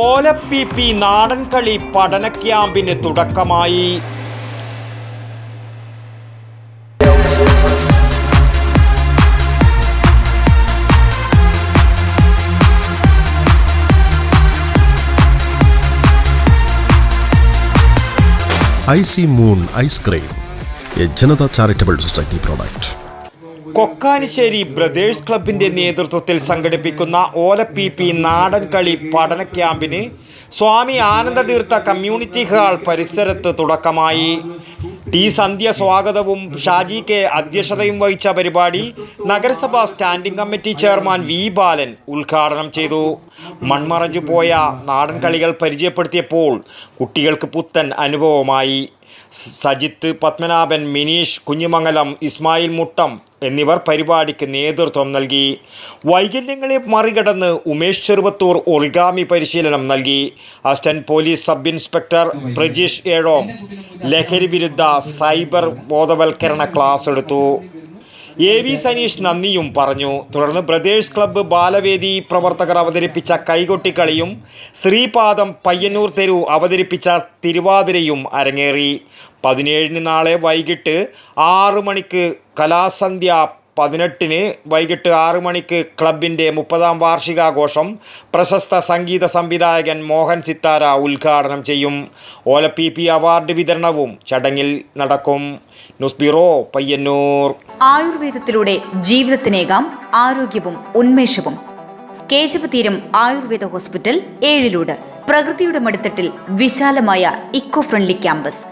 ഓലപ്പി P നാടൻ കളി പഠന ക്യാമ്പിന് തുടക്കമായി. I C moon ice cream A Janata charitable society product. Kokkanisseri brothers ക്ലബിന്റെ നേതൃത്വത്തിൽ സംഘടിപ്പിക്കുന്ന ഓലപ്പി പി നാടൻ കളി പഠന ക്യാമ്പിന് സ്വാമി ആനന്ദതീർത്ഥ കമ്മ്യൂണിറ്റി ഹാൾ പരിസരത്ത് തുടക്കമായി. ടി സന്ധ്യ സ്വാഗതവും ഷാജി കെ അധ്യക്ഷതയും വഹിച്ച പരിപാടി നഗരസഭാ standing committee chairman V Balan ഉദ്ഘാടനം ചെയ്തു. മൺമറഞ്ഞു പോയ നാടൻ കളികൾ പരിചയപ്പെടുത്തിയപ്പോൾ കുട്ടികൾക്ക് പുത്തൻ അനുഭവമായി. സജിത്ത് പത്മനാഭൻ മിനീഷ് കുഞ്ഞുമംഗലം ഇസ്മായിൽ മുട്ടം എന്നിവർ പരിപാടിക്ക് നേതൃത്വം നൽകി. വൈകല്യങ്ങളെ മറികടന്ന് ഉമേഷ് ചെറുവത്തൂർ ഒറിഗാമി പരിശീലനം നൽകി. Assistant police sub inspector Prajeesh Ezhome ലഹരി വിരുദ്ധ സൈബർ ബോധവൽക്കരണ ക്ലാസ് എടുത്തു. എ വി സനീഷ് നന്ദിയും പറഞ്ഞു. തുടർന്ന് ബ്രദേഴ്സ് ക്ലബ്ബ് ബാലവേദി പ്രവർത്തകർ അവതരിപ്പിച്ച കൈകൊട്ടിക്കളിയും ശ്രീപാദം പയ്യന്നൂർ തെരു അവതരിപ്പിച്ച തിരുവാതിരയും അരങ്ങേറി. പതിനേഴിന് നാളെ വൈകിട്ട് ആറു മണിക്ക് കലാസന്ധ്യ പതിനെട്ടിന് വൈകിട്ട് ആറ് മണിക്ക് ക്ലബിന്റെ മുപ്പതാം വാർഷികാഘോഷം പ്രശസ്ത സംഗീത സംവിധായകൻ മോഹൻ സിത്താര ഉദ്ഘാടനം ചെയ്യും. ഓലപ്പി പി അവാർഡ് വിതരണവും ചടങ്ങിൽ നടക്കും. News bureau Payyannur. ആയുർവേദത്തിലൂടെ ജീവിതത്തിനേകാം ആരോഗ്യവും ഉന്മേഷവും. കേശവതീരം ആയുർവേദ ഹോസ്പിറ്റൽ ഏഴിലൂട്. പ്രകൃതിയുടെ മടിത്തട്ടിൽ വിശാലമായ ഇക്കോ ഫ്രണ്ട്ലി ക്യാമ്പസ്.